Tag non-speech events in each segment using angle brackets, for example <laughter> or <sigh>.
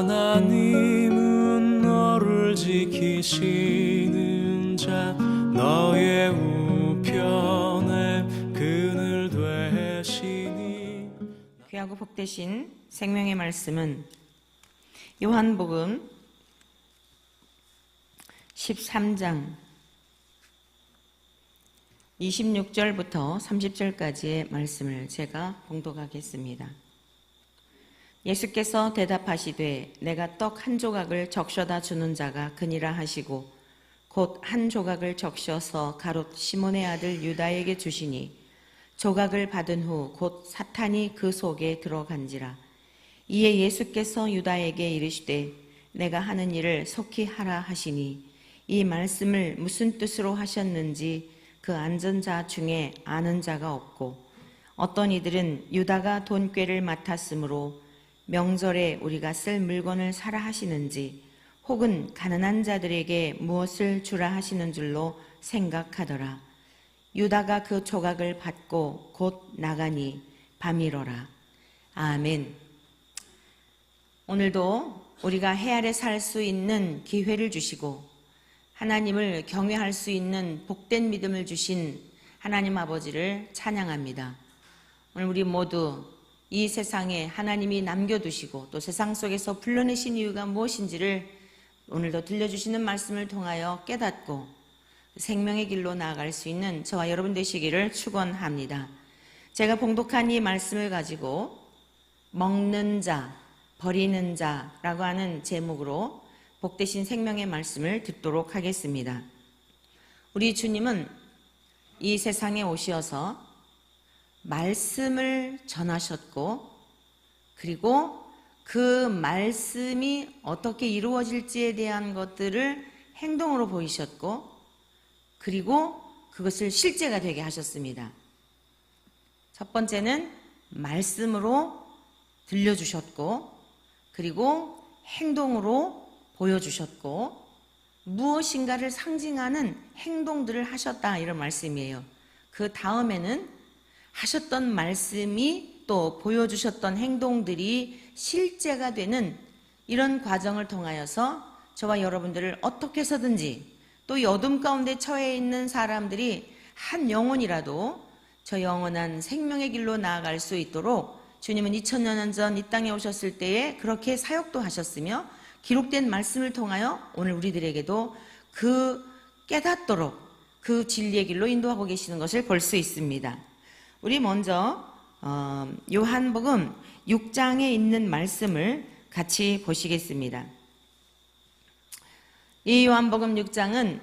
하나님은 너를 지키시는 자 너의 우편에 그늘 되시니 귀하고 복되신 생명의 말씀은 요한복음 13장 26절부터 30절까지의 말씀을 제가 봉독하겠습니다. 예수께서 대답하시되 내가 떡 한 조각을 적셔다 주는 자가 그니라 하시고 곧 한 조각을 적셔서 가롯 시몬의 아들 유다에게 주시니 조각을 받은 후 곧 사탄이 그 속에 들어간지라. 이에 예수께서 유다에게 이르시되 내가 하는 일을 속히 하라 하시니 이 말씀을 무슨 뜻으로 하셨는지 그 앉은 자 중에 아는 자가 없고 어떤 이들은 유다가 돈꾀를 맡았으므로 명절에 우리가 쓸 물건을 사라 하시는지 혹은 가난한 자들에게 무엇을 주라 하시는 줄로 생각하더라. 유다가 그 조각을 받고 곧 나가니 밤이로라. 아멘. 오늘도 우리가 해 아래 살 수 있는 기회를 주시고 하나님을 경외할 수 있는 복된 믿음을 주신 하나님 아버지를 찬양합니다. 오늘 우리 모두 이 세상에 하나님이 남겨두시고 또 세상 속에서 불러내신 이유가 무엇인지를 오늘도 들려주시는 말씀을 통하여 깨닫고 생명의 길로 나아갈 수 있는 저와 여러분 되시기를 축원합니다. 제가 봉독한 이 말씀을 가지고 먹는 자, 버리는 자라고 하는 제목으로 복되신 생명의 말씀을 듣도록 하겠습니다. 우리 주님은 이 세상에 오셔서 말씀을 전하셨고 그리고 그 말씀이 어떻게 이루어질지에 대한 것들을 행동으로 보이셨고 그리고 그것을 실제가 되게 하셨습니다. 첫 번째는 말씀으로 들려주셨고 그리고 행동으로 보여주셨고 무엇인가를 상징하는 행동들을 하셨다 이런 말씀이에요. 그 다음에는 하셨던 말씀이 또 보여주셨던 행동들이 실제가 되는 이런 과정을 통하여서 저와 여러분들을 어떻게 해서든지 또이 어둠 가운데 처해 있는 사람들이 한 영혼이라도 저 영원한 생명의 길로 나아갈 수 있도록 주님은 2000년 전 이 땅에 오셨을 때에 그렇게 사역도 하셨으며 기록된 말씀을 통하여 오늘 우리들에게도 그 깨닫도록 그 진리의 길로 인도하고 계시는 것을 볼 수 있습니다. 우리 먼저 어, 요한복음 6장에 있는 말씀을 같이 보시겠습니다. 이 요한복음 6장은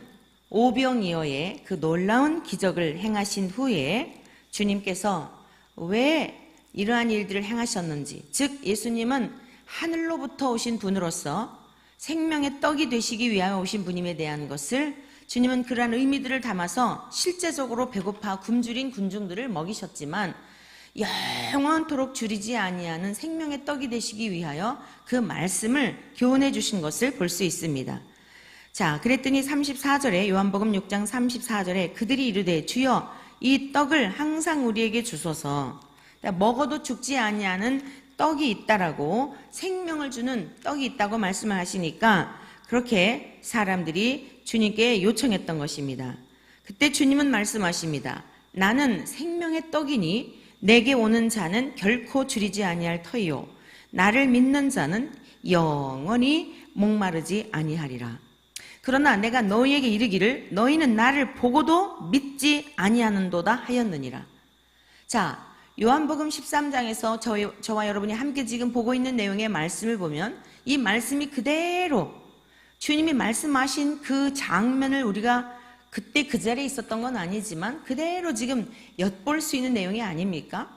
오병이어의 그 놀라운 기적을 행하신 후에 주님께서 왜 이러한 일들을 행하셨는지, 즉 예수님은 하늘로부터 오신 분으로서 생명의 떡이 되시기 위하여 오신 분임에 대한 것을 주님은 그러한 의미들을 담아서 실제적으로 배고파 굶주린 군중들을 먹이셨지만 영원토록 줄이지 아니하는 생명의 떡이 되시기 위하여 그 말씀을 교훈해 주신 것을 볼 수 있습니다. 자, 그랬더니 34절에 요한복음 6장 34절에 그들이 이르되 주여 이 떡을 항상 우리에게 주소서. 그러니까 먹어도 죽지 아니하는 떡이 있다라고 생명을 주는 떡이 있다고 말씀을 하시니까 그렇게 사람들이 주님께 요청했던 것입니다. 그때 주님은 말씀하십니다. 나는 생명의 떡이니 내게 오는 자는 결코 줄이지 아니할 터이요 나를 믿는 자는 영원히 목마르지 아니하리라. 그러나 내가 너희에게 이르기를 너희는 나를 보고도 믿지 아니하는도다 하였느니라. 자, 요한복음 13장에서 저, 저와 여러분이 함께 지금 보고 있는 내용의 말씀을 보면 이 말씀이 그대로 주님이 말씀하신 그 장면을 우리가 그때 그 자리에 있었던 건 아니지만 그대로 지금 엿볼 수 있는 내용이 아닙니까?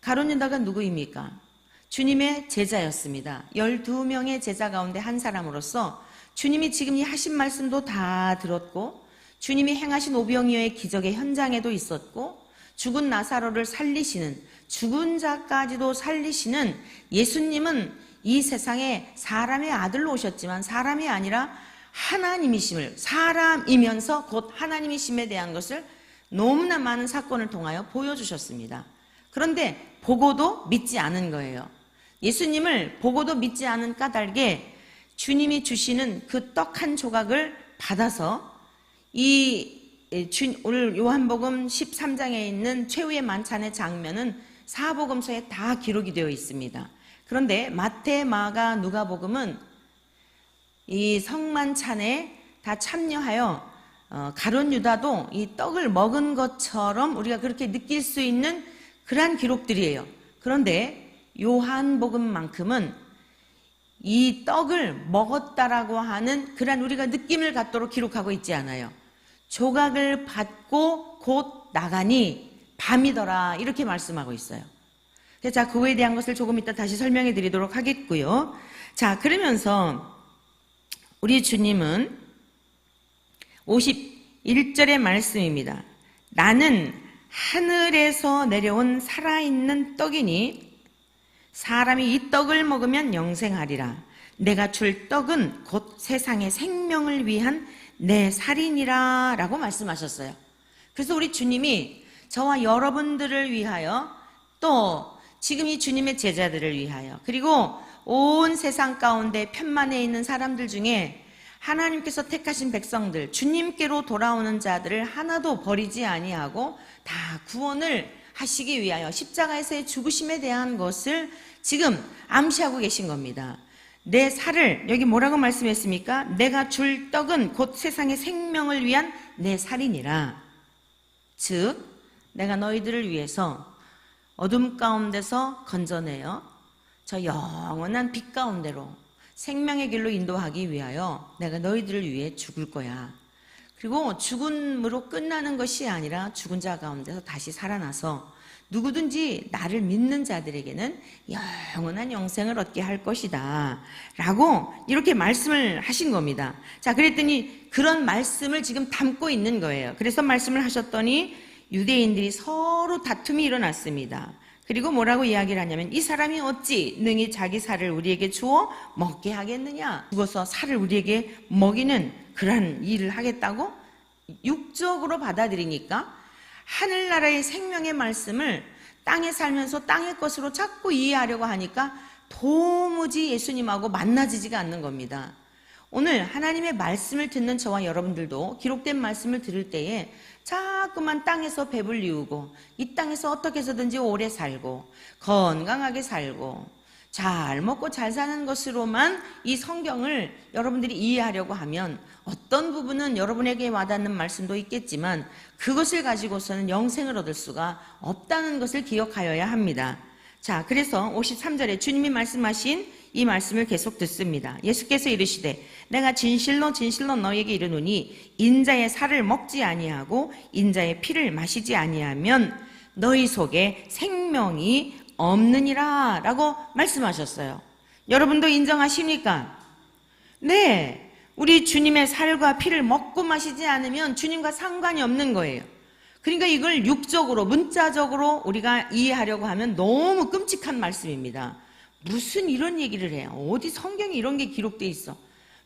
가론 유다가 누구입니까? 주님의 제자였습니다. 12명의 제자 가운데 한 사람으로서 주님이 지금 이 하신 말씀도 다 들었고 주님이 행하신 오병이어의 기적의 현장에도 있었고 죽은 나사로를 살리시는 죽은 자까지도 살리시는 예수님은 이 세상에 사람의 아들로 오셨지만 사람이 아니라 하나님이심을 사람이면서 곧 하나님이심에 대한 것을 너무나 많은 사건을 통하여 보여주셨습니다. 그런데 보고도 믿지 않은 거예요. 예수님을 보고도 믿지 않은 까닭에 주님이 주시는 그 떡 한 조각을 받아서 이 예, 주- 오늘 요한복음 13장에 있는 최후의 만찬의 장면은 사복음서에 다 기록이 되어 있습니다. 그런데 마태, 마가, 누가복음은 이 성만찬에 다 참여하여 어, 가론 유다도 이 떡을 먹은 것처럼 우리가 그렇게 느낄 수 있는 그러한 기록들이에요. 그런데 요한복음만큼은 이 떡을 먹었다라고 하는 그러한 우리가 느낌을 갖도록 기록하고 있지 않아요. 조각을 받고 곧 나가니 밤이더라 이렇게 말씀하고 있어요. 그래서 자 그거에 대한 것을 조금 이따 다시 설명해 드리도록 하겠고요. 자 그러면서 우리 주님은 51절의 말씀입니다. 나는 하늘에서 내려온 살아있는 떡이니 사람이 이 떡을 먹으면 영생하리라. 내가 줄 떡은 곧 세상의 생명을 위한 내 살인이라 라고 말씀하셨어요. 그래서 우리 주님이 저와 여러분들을 위하여 또 지금 이 주님의 제자들을 위하여 그리고 온 세상 가운데 편만에 있는 사람들 중에 하나님께서 택하신 백성들 주님께로 돌아오는 자들을 하나도 버리지 아니하고 다 구원을 하시기 위하여 십자가에서의 죽으심에 대한 것을 지금 암시하고 계신 겁니다. 내 살을 여기 뭐라고 말씀했습니까? 내가 줄 떡은 곧 세상의 생명을 위한 내 살이니라. 즉 내가 너희들을 위해서 어둠 가운데서 건져내어 저 영원한 빛 가운데로 생명의 길로 인도하기 위하여 내가 너희들을 위해 죽을 거야. 그리고 죽음으로 끝나는 것이 아니라 죽은 자 가운데서 다시 살아나서 누구든지 나를 믿는 자들에게는 영원한 영생을 얻게 할 것이다. 라고 이렇게 말씀을 하신 겁니다. 자, 그랬더니 그런 말씀을 지금 담고 있는 거예요. 그래서 말씀을 하셨더니 유대인들이 서로 다툼이 일어났습니다. 그리고 뭐라고 이야기를 하냐면 이 사람이 어찌 능히 자기 살을 우리에게 주어 먹게 하겠느냐? 죽어서 살을 우리에게 먹이는 그러한 일을 하겠다고 육적으로 받아들이니까 하늘나라의 생명의 말씀을 땅에 살면서 땅의 것으로 자꾸 이해하려고 하니까 도무지 예수님하고 만나지지가 않는 겁니다. 오늘 하나님의 말씀을 듣는 저와 여러분들도 기록된 말씀을 들을 때에 자꾸만 땅에서 배불리우고 이 땅에서 어떻게 해서든지 오래 살고 건강하게 살고 잘 먹고 잘 사는 것으로만 이 성경을 여러분들이 이해하려고 하면 어떤 부분은 여러분에게 와닿는 말씀도 있겠지만 그것을 가지고서는 영생을 얻을 수가 없다는 것을 기억하여야 합니다. 자, 그래서 53절에 주님이 말씀하신 이 말씀을 계속 듣습니다. 예수께서 이르시되 내가 진실로 진실로 너에게 이르노니 인자의 살을 먹지 아니하고 인자의 피를 마시지 아니하면 너희 속에 생명이 없느니라 라고 말씀하셨어요. 여러분도 인정하십니까? 네. 우리 주님의 살과 피를 먹고 마시지 않으면 주님과 상관이 없는 거예요. 그러니까 이걸 육적으로, 문자적으로 우리가 이해하려고 하면 너무 끔찍한 말씀입니다. 무슨 이런 얘기를 해요? 어디 성경에 이런 게 기록돼 있어?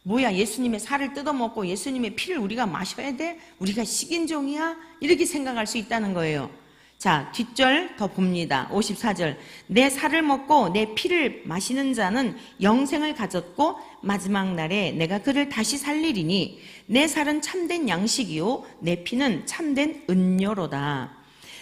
뭐야, 예수님의 살을 뜯어먹고 예수님의 피를 우리가 마셔야 돼? 우리가 식인종이야? 이렇게 생각할 수 있다는 거예요. 자, 뒷절 더 봅니다. 54절. 내 살을 먹고 내 피를 마시는 자는 영생을 가졌고 마지막 날에 내가 그를 다시 살리리니 내 살은 참된 양식이요 내 피는 참된 은료로다.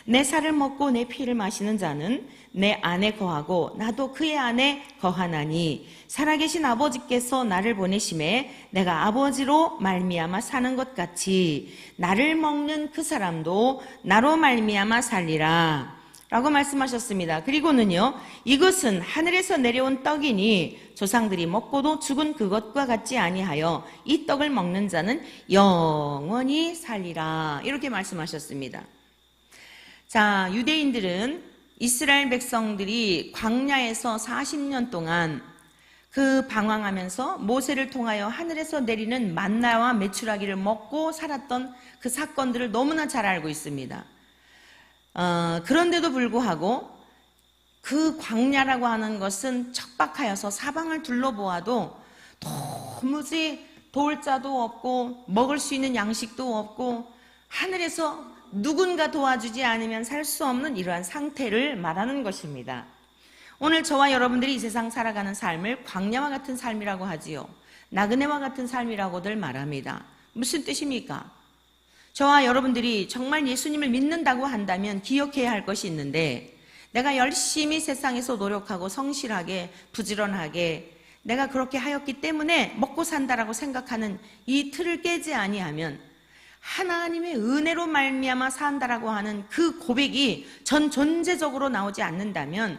내 살을 먹고 내 피를 마시는 자는 내 안에 거하고 나도 그의 안에 거하나니 살아계신 아버지께서 나를 보내심에 내가 아버지로 말미암아 사는 것 같이 나를 먹는 그 사람도 나로 말미암아 살리라. 라고 말씀하셨습니다. 그리고는요, 이것은 하늘에서 내려온 떡이니 조상들이 먹고도 죽은 그것과 같지 아니하여 이 떡을 먹는 자는 영원히 살리라. 이렇게 말씀하셨습니다. 자, 유대인들은 이스라엘 백성들이 광야에서 40년 동안 그 방황하면서 모세를 통하여 하늘에서 내리는 만나와 메추라기를 먹고 살았던 그 사건들을 너무나 잘 알고 있습니다. 어, 그런데도 불구하고 그 광야라고 하는 것은 척박하여서 사방을 둘러보아도 도무지 돌 자도 없고 먹을 수 있는 양식도 없고 하늘에서 누군가 도와주지 않으면 살 수 없는 이러한 상태를 말하는 것입니다. 오늘 저와 여러분들이 이 세상 살아가는 삶을 광야와 같은 삶이라고 하지요. 나그네와 같은 삶이라고들 말합니다. 무슨 뜻입니까? 저와 여러분들이 정말 예수님을 믿는다고 한다면 기억해야 할 것이 있는데 내가 열심히 세상에서 노력하고 성실하게 부지런하게 내가 그렇게 하였기 때문에 먹고 산다라고 생각하는 이 틀을 깨지 아니하면 하나님의 은혜로 말미암아 산다라고 하는 그 고백이 전 존재적으로 나오지 않는다면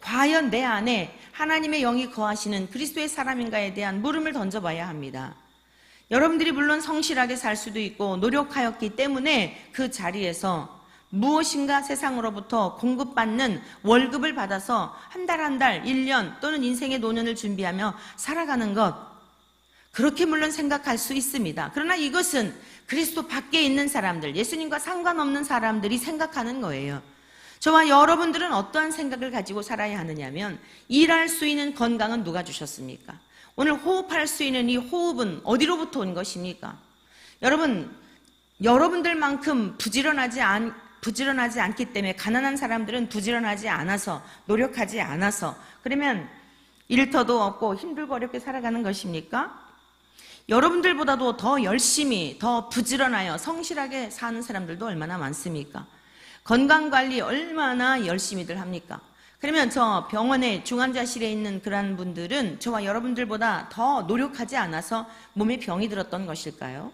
과연 내 안에 하나님의 영이 거하시는 그리스도의 사람인가에 대한 물음을 던져봐야 합니다. 여러분들이 물론 성실하게 살 수도 있고 노력하였기 때문에 그 자리에서 무엇인가 세상으로부터 공급받는 월급을 받아서 한 달 한 달, 1년 또는 인생의 노년을 준비하며 살아가는 것. 그렇게 물론 생각할 수 있습니다. 그러나 이것은 그리스도 밖에 있는 사람들, 예수님과 상관없는 사람들이 생각하는 거예요. 저와 여러분들은 어떠한 생각을 가지고 살아야 하느냐면 일할 수 있는 건강은 누가 주셨습니까? 오늘 호흡할 수 있는 이 호흡은 어디로부터 온 것입니까? 여러분, 여러분들만큼 부지런하지 않, 부지런하지 않기 때문에 가난한 사람들은 부지런하지 않아서 노력하지 않아서 그러면 일터도 없고 힘들고 어렵게 살아가는 것입니까? 여러분들보다도 더 열심히 더 부지런하여 성실하게 사는 사람들도 얼마나 많습니까? 건강 관리 얼마나 열심히들 합니까? 그러면 저 병원에 중환자실에 있는 그러한 분들은 저와 여러분들보다 더 노력하지 않아서 몸에 병이 들었던 것일까요?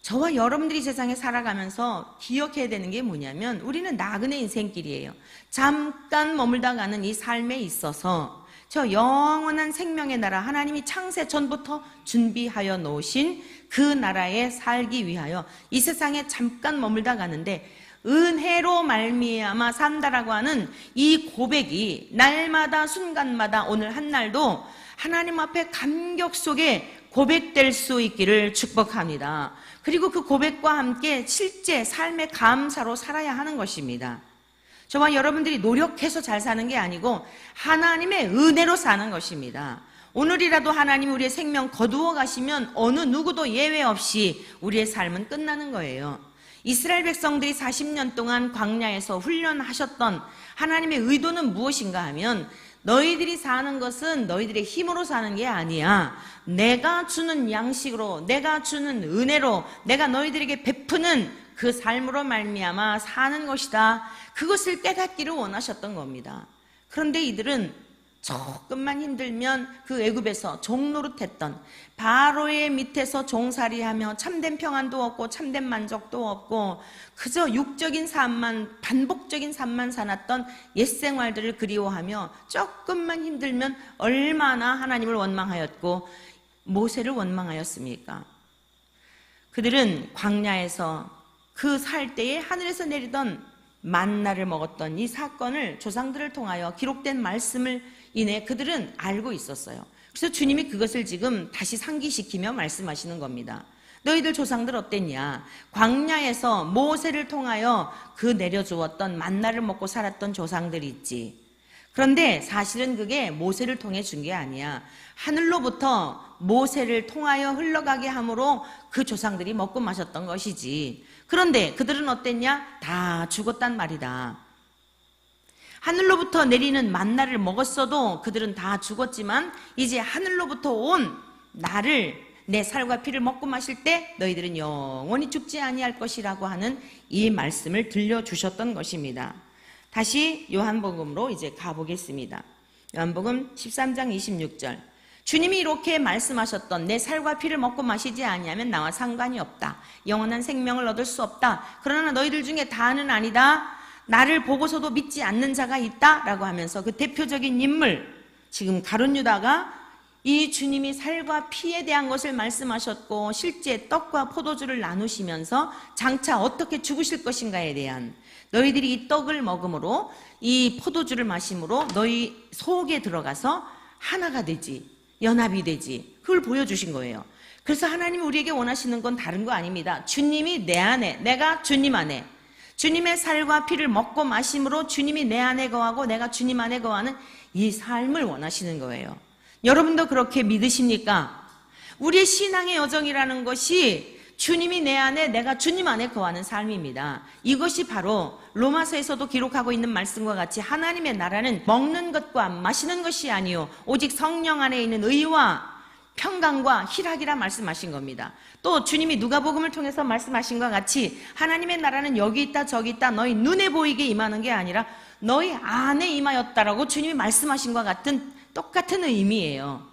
저와 여러분들이 세상에 살아가면서 기억해야 되는 게 뭐냐면 우리는 나그네 인생길이에요. 잠깐 머물다 가는 이 삶에 있어서 저 영원한 생명의 나라 하나님이 창세 전부터 준비하여 놓으신 그 나라에 살기 위하여 이 세상에 잠깐 머물다 가는데 은혜로 말미암아 산다라고 하는 이 고백이 날마다 순간마다 오늘 한 날도 하나님 앞에 감격 속에 고백될 수 있기를 축복합니다. 그리고 그 고백과 함께 실제 삶의 감사로 살아야 하는 것입니다. 저와 여러분들이 노력해서 잘 사는 게 아니고 하나님의 은혜로 사는 것입니다. 오늘이라도 하나님 우리의 생명 거두어 가시면 어느 누구도 예외 없이 우리의 삶은 끝나는 거예요. 이스라엘 백성들이 40년 동안 광야에서 훈련하셨던 하나님의 의도는 무엇인가 하면 너희들이 사는 것은 너희들의 힘으로 사는 게 아니야. 내가 주는 양식으로, 내가 주는 은혜로, 내가 너희들에게 베푸는 그 삶으로 말미암아 사는 것이다. 그것을 깨닫기를 원하셨던 겁니다. 그런데 이들은 조금만 힘들면 그 애굽에서 종노릇했던 바로의 밑에서 종살이하며 참된 평안도 없고 참된 만족도 없고 그저 육적인 삶만 반복적인 삶만 살았던 옛 생활들을 그리워하며 조금만 힘들면 얼마나 하나님을 원망하였고 모세를 원망하였습니까? 그들은 광야에서 그 살 때에 하늘에서 내리던 만나를 먹었던 이 사건을 조상들을 통하여 기록된 말씀을 인해 그들은 알고 있었어요. 그래서 주님이 그것을 지금 다시 상기시키며 말씀하시는 겁니다. 너희들 조상들 어땠냐? 광야에서 모세를 통하여 그 내려주었던 만나를 먹고 살았던 조상들이 있지. 그런데 사실은 그게 모세를 통해 준 게 아니야. 하늘로부터 모세를 통하여 흘러가게 함으로 그 조상들이 먹고 마셨던 것이지. 그런데 그들은 어땠냐? 다 죽었단 말이다. 하늘로부터 내리는 만나를 먹었어도 그들은 다 죽었지만 이제 하늘로부터 온 나를 내 살과 피를 먹고 마실 때 너희들은 영원히 죽지 아니할 것이라고 하는 이 말씀을 들려주셨던 것입니다. 다시 요한복음으로 이제 가보겠습니다. 요한복음 13장 26절. 주님이 이렇게 말씀하셨던 내 살과 피를 먹고 마시지 아니하면 나와 상관이 없다. 영원한 생명을 얻을 수 없다. 그러나 너희들 중에 다는 아니다. 나를 보고서도 믿지 않는 자가 있다라고 하면서 그 대표적인 인물 지금 가룟 유다가 이 주님이 살과 피에 대한 것을 말씀하셨고 실제 떡과 포도주를 나누시면서 장차 어떻게 죽으실 것인가에 대한 너희들이 이 떡을 먹음으로 이 포도주를 마심으로 너희 속에 들어가서 하나가 되지 연합이 되지 그걸 보여주신 거예요. 그래서 하나님이 우리에게 원하시는 건 다른 거 아닙니다. 주님이 내 안에 내가 주님 안에 주님의 살과 피를 먹고 마심으로 주님이 내 안에 거하고 내가 주님 안에 거하는 이 삶을 원하시는 거예요. 여러분도 그렇게 믿으십니까? 우리의 신앙의 여정이라는 것이 주님이 내 안에 내가 주님 안에 거하는 삶입니다. 이것이 바로 로마서에서도 기록하고 있는 말씀과 같이 하나님의 나라는 먹는 것과 마시는 것이 아니요 오직 성령 안에 있는 의와 평강과 희락이라 말씀하신 겁니다. 또 주님이 누가복음을 통해서 말씀하신 것 같이 하나님의 나라는 여기 있다 저기 있다 너희 눈에 보이게 임하는 게 아니라 너희 안에 임하였다라고 주님이 말씀하신 것 같은 똑같은 의미예요.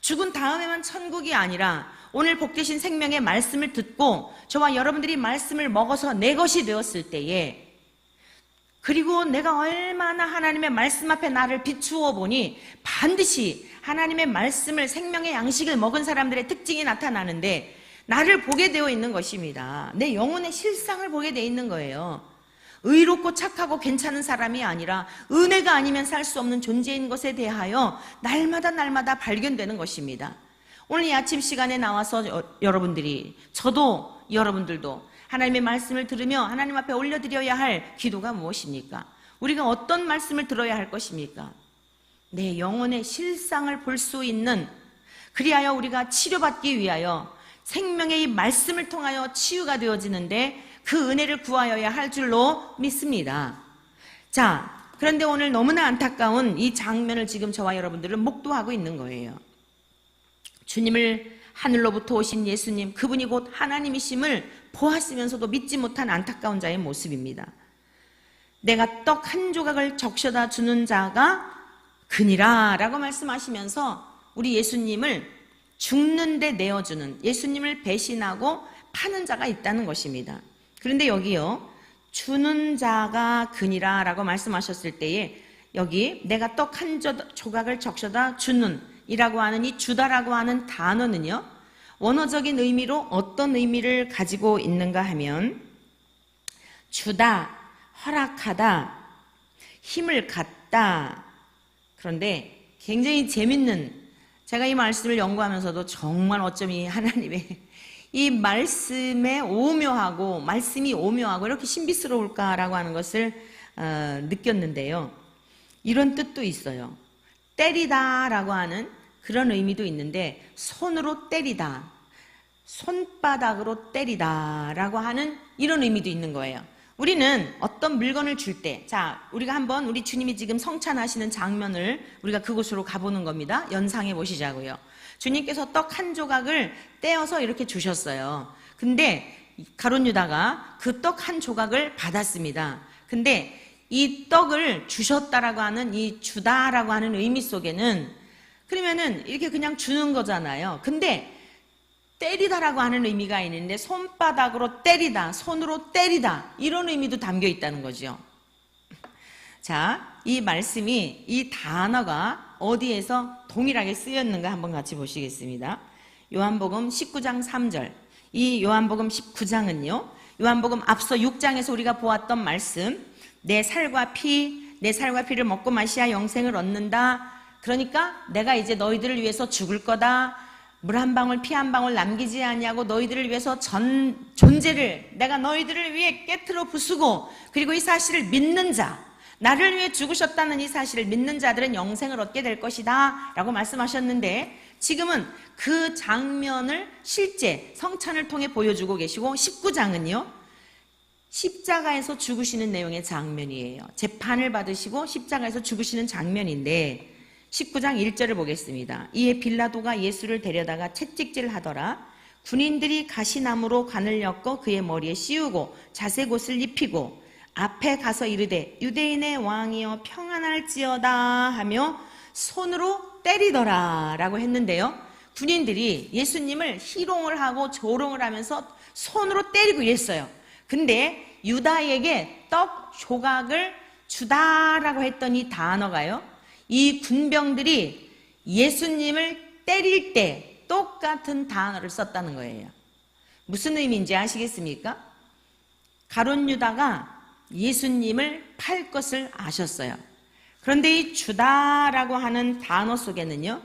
죽은 다음에만 천국이 아니라 오늘 복되신 생명의 말씀을 듣고 저와 여러분들이 말씀을 먹어서 내 것이 되었을 때에 그리고 내가 얼마나 하나님의 말씀 앞에 나를 비추어 보니 반드시 하나님의 말씀을 생명의 양식을 먹은 사람들의 특징이 나타나는데 나를 보게 되어 있는 것입니다. 내 영혼의 실상을 보게 되어 있는 거예요. 의롭고 착하고 괜찮은 사람이 아니라 은혜가 아니면 살 수 없는 존재인 것에 대하여 날마다 날마다 발견되는 것입니다. 오늘 이 아침 시간에 나와서 여- 여러분들이 저도 여러분들도 하나님의 말씀을 들으며 하나님 앞에 올려드려야 할 기도가 무엇입니까? 우리가 어떤 말씀을 들어야 할 것입니까? 내 영혼의 실상을 볼 수 있는 그리하여 우리가 치료받기 위하여 생명의 이 말씀을 통하여 치유가 되어지는데 그 은혜를 구하여야 할 줄로 믿습니다. 자, 그런데 오늘 너무나 안타까운 이 장면을 지금 저와 여러분들은 목도하고 있는 거예요. 주님을 하늘로부터 오신 예수님, 그분이 곧 하나님이심을 보았으면서도 믿지 못한 안타까운 자의 모습입니다. 내가 떡 한 조각을 적셔다 주는 자가 그니라 라고 말씀하시면서 우리 예수님을 죽는데 내어주는 예수님을 배신하고 파는 자가 있다는 것입니다. 그런데 여기요, 주는 자가 그니라 라고 말씀하셨을 때에 여기 내가 떡 한 조각을 적셔다 주는 이라고 하는 이 주다라고 하는 단어는요, 원어적인 의미로 어떤 의미를 가지고 있는가 하면 주다, 허락하다, 힘을 갖다. 그런데 굉장히 재밌는 제가 이 말씀을 연구하면서도 정말 이 하나님의 이 말씀에 오묘하고 말씀이 오묘하고 이렇게 신비스러울까라고 하는 것을 어, 느꼈는데요. 이런 뜻도 있어요. 때리다라고 하는 그런 의미도 있는데 손으로 때리다, 손바닥으로 때리다라고 하는 이런 의미도 있는 거예요. 우리는 어떤 물건을 줄 때, 자, 우리가 한번 우리 주님이 지금 성찬하시는 장면을 우리가 그곳으로 가보는 겁니다. 연상해 보시자고요. 주님께서 떡 한 조각을 떼어서 이렇게 주셨어요. 근데 가론 유다가 그 떡 한 조각을 받았습니다. 근데 이 떡을 주셨다라고 하는 이 주다라고 하는 의미 속에는 그러면은 이렇게 그냥 주는 거잖아요. 근데 때리다라고 하는 의미가 있는데 손바닥으로 때리다, 손으로 때리다 이런 의미도 담겨 있다는 거죠. 자, 이 말씀이 이 단어가 어디에서 동일하게 쓰였는가 한번 같이 보시겠습니다. 요한복음 19장 3절. 이 요한복음 19장은요. 요한복음 앞서 6장에서 우리가 보았던 말씀, 내 살과 피, 내 살과 피를 먹고 마시야 영생을 얻는다. 그러니까 내가 이제 너희들을 위해서 죽을 거다. 물 한 방울 피 한 방울 남기지 아니하고 너희들을 위해서 전 존재를 내가 너희들을 위해 깨트려 부수고 그리고 이 사실을 믿는 자 나를 위해 죽으셨다는 이 사실을 믿는 자들은 영생을 얻게 될 것이다 라고 말씀하셨는데 지금은 그 장면을 실제 성찬을 통해 보여주고 계시고 19장은요 십자가에서 죽으시는 내용의 장면이에요 재판을 받으시고 십자가에서 죽으시는 장면인데 19장 1절을 보겠습니다. 이에 빌라도가 예수를 데려다가 채찍질 하더라. 군인들이 가시나무로 관을 엮어 그의 머리에 씌우고 자색옷을 입히고 앞에 가서 이르되 유대인의 왕이여 평안할지어다 하며 손으로 때리더라 라고 했는데요. 군인들이 예수님을 희롱을 하고 조롱을 하면서 손으로 때리고 이랬어요. 근데 유다에게 떡 조각을 주다라고 했던 이 단어가요. 이 군병들이 예수님을 때릴 때 똑같은 단어를 썼다는 거예요. 무슨 의미인지 아시겠습니까? 가론 유다가 예수님을 팔 것을 아셨어요. 그런데 이 주다라고 하는 단어 속에는요,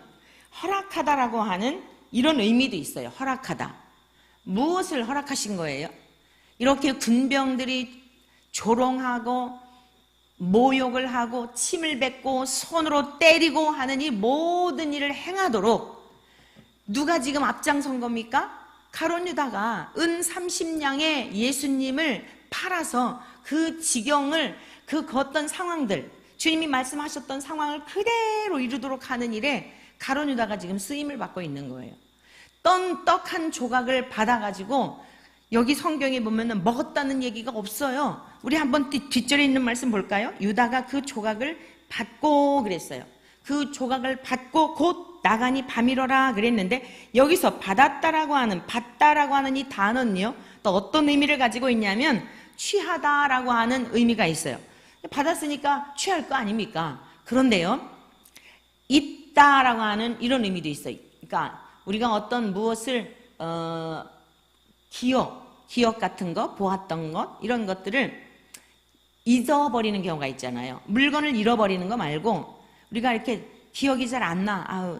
허락하다라고 하는 이런 의미도 있어요. 허락하다. 무엇을 허락하신 거예요? 이렇게 군병들이 조롱하고 모욕을 하고 침을 뱉고 손으로 때리고 하는 이 모든 일을 행하도록 누가 지금 앞장선 겁니까? 가론 유다가 은 30냥에 예수님을 팔아서 그 지경을 그 걷던 상황들 주님이 말씀하셨던 상황을 그대로 이루도록 하는 일에 가론 유다가 지금 쓰임을 받고 있는 거예요. 떤 떡한 조각을 받아가지고 여기 성경에 보면은 먹었다는 얘기가 없어요. 우리 한번 뒤- 뒷절에 있는 말씀 볼까요? 유다가 그 조각을 받고 그랬어요. 그 조각을 받고 곧 나가니 밤이러라 그랬는데 여기서 받았다라고 하는 받다라고 하는 이 단어는요 또 어떤 의미를 가지고 있냐면 취하다라고 하는 의미가 있어요. 받았으니까 취할 거 아닙니까? 그런데요 있다라고 하는 이런 의미도 있어요. 그러니까 우리가 어떤 무엇을 어, 기억, 기억 같은 거, 보았던 것 이런 것들을 잊어버리는 경우가 있잖아요. 물건을 잃어버리는 거 말고 우리가 이렇게 기억이 잘 안 나. 아우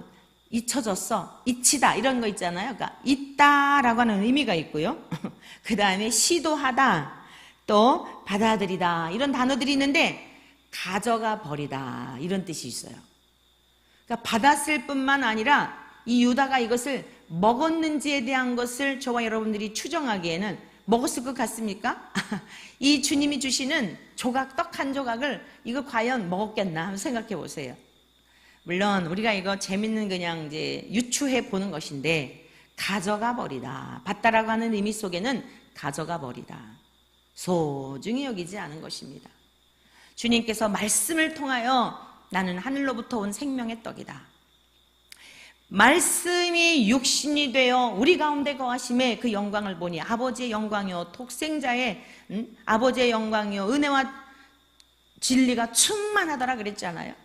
잊혀졌어. 잊히다 이런 거 있잖아요. 그러니까 있다라고 하는 의미가 있고요. <laughs> 그 다음에 시도하다, 또 받아들이다 이런 단어들이 있는데 가져가 버리다 이런 뜻이 있어요. 그러니까 받았을 뿐만 아니라 이 유다가 이것을 먹었는지에 대한 것을 저와 여러분들이 추정하기에는 먹었을 것 같습니까? <laughs> 이 주님이 주시는 조각 떡 한 조각을 이거 과연 먹었겠나 생각해 보세요. 물론 우리가 이거 재밌는 그냥 이제 유추해 보는 것인데 가져가 버리다. 받다라고 하는 의미 속에는 가져가 버리다. 소중히 여기지 않은 것입니다. 주님께서 말씀을 통하여 나는 하늘로부터 온 생명의 떡이다. 말씀이 육신이 되어 우리 가운데 거하심에 그 영광을 보니 아버지의 영광이요 독생자의 음? 아버지의 영광이요 은혜와 진리가 충만하더라 그랬잖아요.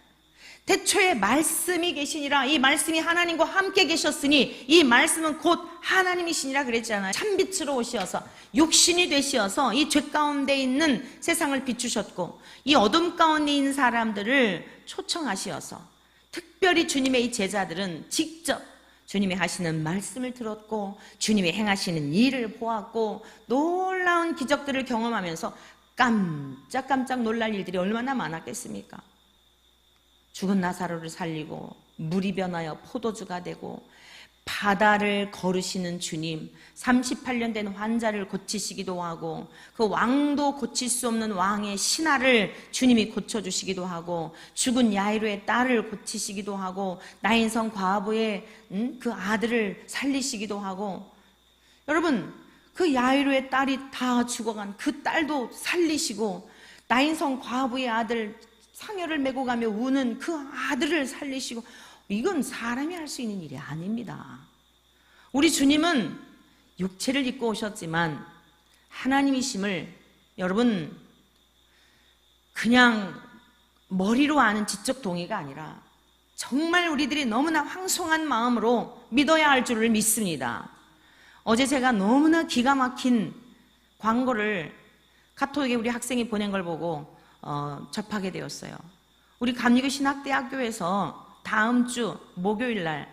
대초에 말씀이 계시니라 이 말씀이 하나님과 함께 계셨으니 이 말씀은 곧 하나님이시니라 그랬잖아요. 참빛으로 오시어서 육신이 되시어서 이 죄 가운데 있는 세상을 비추셨고 이 어둠 가운데 있는 사람들을 초청하시어서 특별히 주님의 이 제자들은 직접 주님이 하시는 말씀을 들었고 주님이 행하시는 일을 보았고 놀라운 기적들을 경험하면서 깜짝깜짝 놀랄 일들이 얼마나 많았겠습니까? 죽은 나사로를 살리고 물이 변하여 포도주가 되고 바다를 걸으시는 주님, 38년 된 환자를 고치시기도 하고 그 왕도 고칠 수 없는 왕의 신하를 주님이 고쳐주시기도 하고 죽은 야이로의 딸을 고치시기도 하고 나인성 과부의 음? 그 아들을 살리시기도 하고 여러분 그 야이로의 딸이 다 죽어간 그 딸도 살리시고 나인성 과부의 아들 상여를 메고 가며 우는 그 아들을 살리시고 이건 사람이 할 수 있는 일이 아닙니다. 우리 주님은 육체를 입고 오셨지만 하나님이심을 여러분 그냥 머리로 아는 지적 동의가 아니라 정말 우리들이 너무나 황송한 마음으로 믿어야 할 줄을 믿습니다. 어제 제가 너무나 기가 막힌 광고를 카톡에 우리 학생이 보낸 걸 보고 어, 접하게 되었어요. 우리 감리교 신학대학교에서 다음 주 목요일 날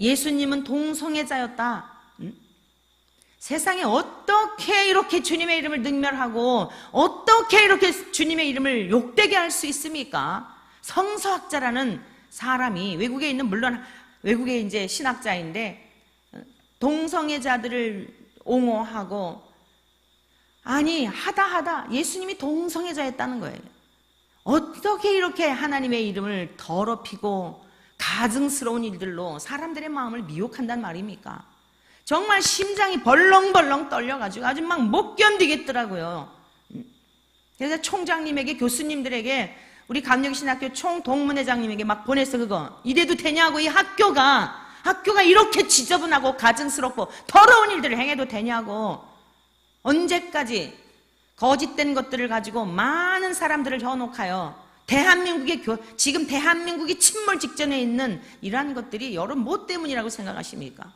예수님은 동성애자였다. 음? 세상에 어떻게 이렇게 주님의 이름을 능멸하고 어떻게 이렇게 주님의 이름을 욕되게 할 수 있습니까? 성서학자라는 사람이 외국에 있는 물론 외국에 이제 신학자인데 동성애자들을 옹호하고 아니 하다 하다 예수님이 동성애자였다는 거예요. 어떻게 이렇게 하나님의 이름을 더럽히고 가증스러운 일들로 사람들의 마음을 미혹한단 말입니까? 정말 심장이 벌렁벌렁 떨려가지고 아주 막 못 견디겠더라고요. 그래서 총장님에게 교수님들에게 우리 감력신학교 총동문회장님에게 막 보냈어 그거 이래도 되냐고 이 학교가 학교가 이렇게 지저분하고 가증스럽고 더러운 일들을 행해도 되냐고 언제까지 거짓된 것들을 가지고 많은 사람들을 현혹하여 대한민국의 교, 지금 대한민국이 침몰 직전에 있는 이러한 것들이 여러분 뭐 때문이라고 생각하십니까?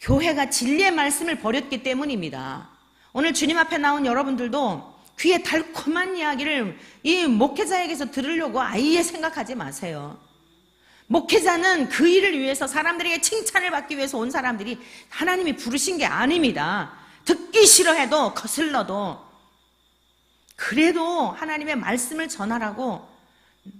교회가 진리의 말씀을 버렸기 때문입니다. 오늘 주님 앞에 나온 여러분들도 귀에 달콤한 이야기를 이 목회자에게서 들으려고 아예 생각하지 마세요. 목회자는 그 일을 위해서 사람들에게 칭찬을 받기 위해서 온 사람들이 하나님이 부르신 게 아닙니다. 듣기 싫어해도 거슬러도 그래도 하나님의 말씀을 전하라고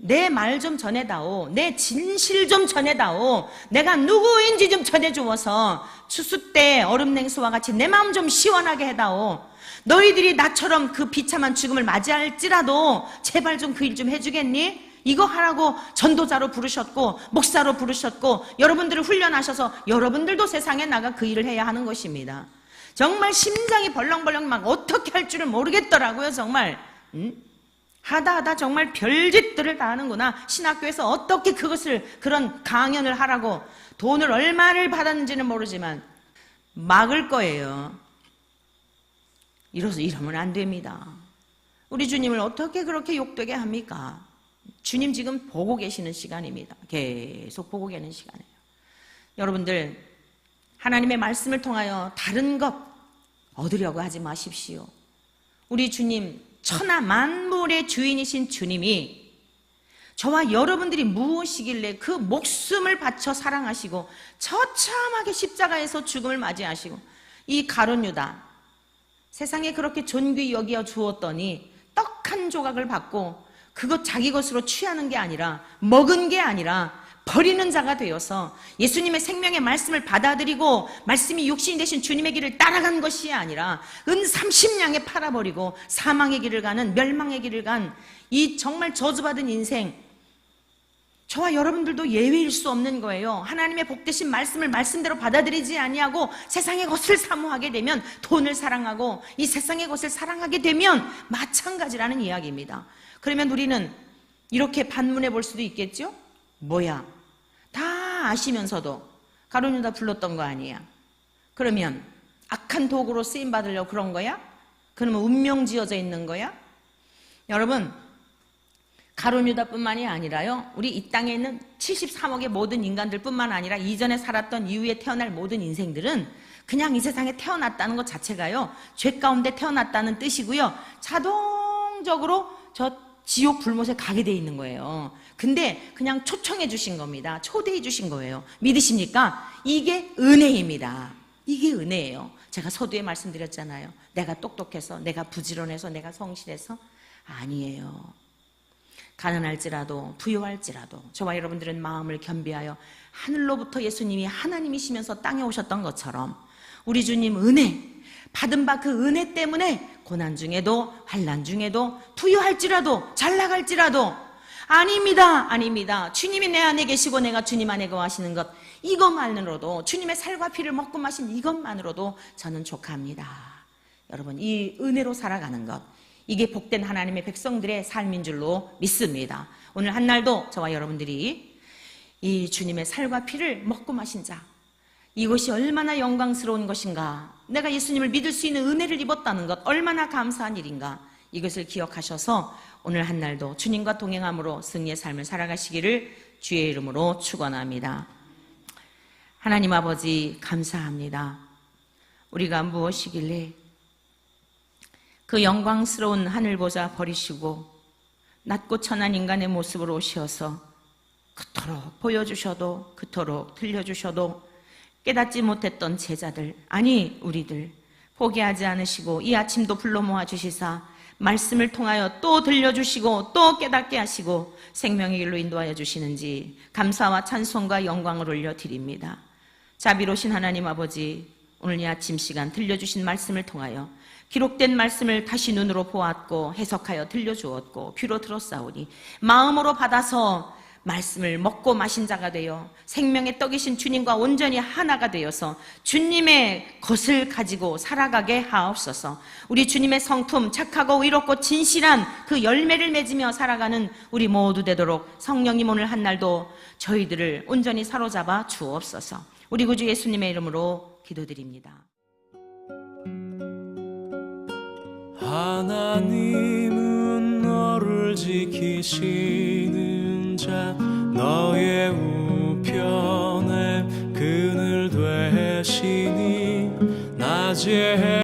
내 말 좀 전해다오. 내 진실 좀 전해다오. 내가 누구인지 좀 전해주어서 추수 때 얼음 냉수와 같이 내 마음 좀 시원하게 해다오. 너희들이 나처럼 그 비참한 죽음을 맞이할지라도 제발 좀 그 일 좀 해주겠니? 이거 하라고 전도자로 부르셨고 목사로 부르셨고 여러분들을 훈련하셔서 여러분들도 세상에 나가 그 일을 해야 하는 것입니다. 정말 심장이 벌렁벌렁 막 어떻게 할 줄을 모르겠더라고요, 정말. 음? 하다 하다 정말 별짓들을 다 하는구나. 신학교에서 어떻게 그것을 그런 강연을 하라고 돈을 얼마를 받았는지는 모르지만 막을 거예요. 이러서 이러면 안 됩니다. 우리 주님을 어떻게 그렇게 욕되게 합니까? 주님 지금 보고 계시는 시간입니다. 계속 보고 계는 시간이에요. 여러분들 하나님의 말씀을 통하여 다른 것 얻으려고 하지 마십시오. 우리 주님 천하 만물의 주인이신 주님이 저와 여러분들이 무엇이길래 그 목숨을 바쳐 사랑하시고 처참하게 십자가에서 죽음을 맞이하시고 이 가론 유다 세상에 그렇게 존귀 여기어 주었더니 떡 한 조각을 받고 그것 자기 것으로 취하는 게 아니라 먹은 게 아니라 버리는 자가 되어서 예수님의 생명의 말씀을 받아들이고 말씀이 육신이 되신 주님의 길을 따라간 것이 아니라 은 30냥에 팔아버리고 사망의 길을 가는 멸망의 길을 간 이 정말 저주받은 인생 저와 여러분들도 예외일 수 없는 거예요. 하나님의 복되신 말씀을 말씀대로 받아들이지 아니하고 세상의 것을 사모하게 되면 돈을 사랑하고 이 세상의 것을 사랑하게 되면 마찬가지라는 이야기입니다. 그러면 우리는 이렇게 반문해 볼 수도 있겠죠? 뭐야? 다 아시면서도 가론유다 불렀던 거 아니야? 그러면 악한 도구로 쓰임 받으려고 그런 거야? 그러면 운명 지어져 있는 거야? 여러분 가론유다뿐만이 아니라요. 우리 이 땅에 있는 73억의 모든 인간들뿐만 아니라 이전에 살았던 이후에 태어날 모든 인생들은 그냥 이 세상에 태어났다는 것 자체가요. 죄 가운데 태어났다는 뜻이고요. 자동적으로 저 지옥 불못에 가게 돼 있는 거예요. 근데 그냥 초청해 주신 겁니다. 초대해 주신 거예요. 믿으십니까? 이게 은혜입니다. 이게 은혜예요. 제가 서두에 말씀드렸잖아요. 내가 똑똑해서, 내가 부지런해서, 내가 성실해서 아니에요. 가난할지라도 부유할지라도 저와 여러분들은 마음을 겸비하여 하늘로부터 예수님이 하나님이시면서 땅에 오셨던 것처럼 우리 주님 은혜 받은 바 그 은혜 때문에 고난 중에도 환난 중에도 부유할지라도 잘 나갈지라도 아닙니다 아닙니다 주님이 내 안에 계시고 내가 주님 안에 거하시는 것 이것만으로도 주님의 살과 피를 먹고 마신 이것만으로도 저는 족합니다 여러분 이 은혜로 살아가는 것 이게 복된 하나님의 백성들의 삶인 줄로 믿습니다. 오늘 한 날도 저와 여러분들이 이 주님의 살과 피를 먹고 마신 자, 이것이 얼마나 영광스러운 것인가, 내가 예수님을 믿을 수 있는 은혜를 입었다는 것, 얼마나 감사한 일인가, 이것을 기억하셔서 오늘 한 날도 주님과 동행함으로 승리의 삶을 살아가시기를 주의 이름으로 축원합니다. 하나님 아버지 감사합니다. 우리가 무엇이길래 그 영광스러운 하늘 보자 버리시고 낮고 천한 인간의 모습으로 오셔서 그토록 보여주셔도 그토록 들려주셔도 깨닫지 못했던 제자들 아니 우리들 포기하지 않으시고 이 아침도 불러 모아 주시사 말씀을 통하여 또 들려주시고 또 깨닫게 하시고 생명의 길로 인도하여 주시는지 감사와 찬송과 영광을 올려 드립니다. 자비로신 하나님 아버지 오늘 이 아침 시간 들려주신 말씀을 통하여 기록된 말씀을 다시 눈으로 보았고 해석하여 들려주었고 귀로 들었사오니 마음으로 받아서 말씀을 먹고 마신 자가 되어 생명의 떡이신 주님과 온전히 하나가 되어서 주님의 것을 가지고 살아가게 하옵소서. 우리 주님의 성품 착하고 의롭고 진실한 그 열매를 맺으며 살아가는 우리 모두 되도록 성령님 오늘 한 날도 저희들을 온전히 사로잡아 주옵소서. 우리 구주 예수님의 이름으로 기도드립니다. 하나님은 너를 지키시는 자 너의 우편에 그늘 되시니 낮에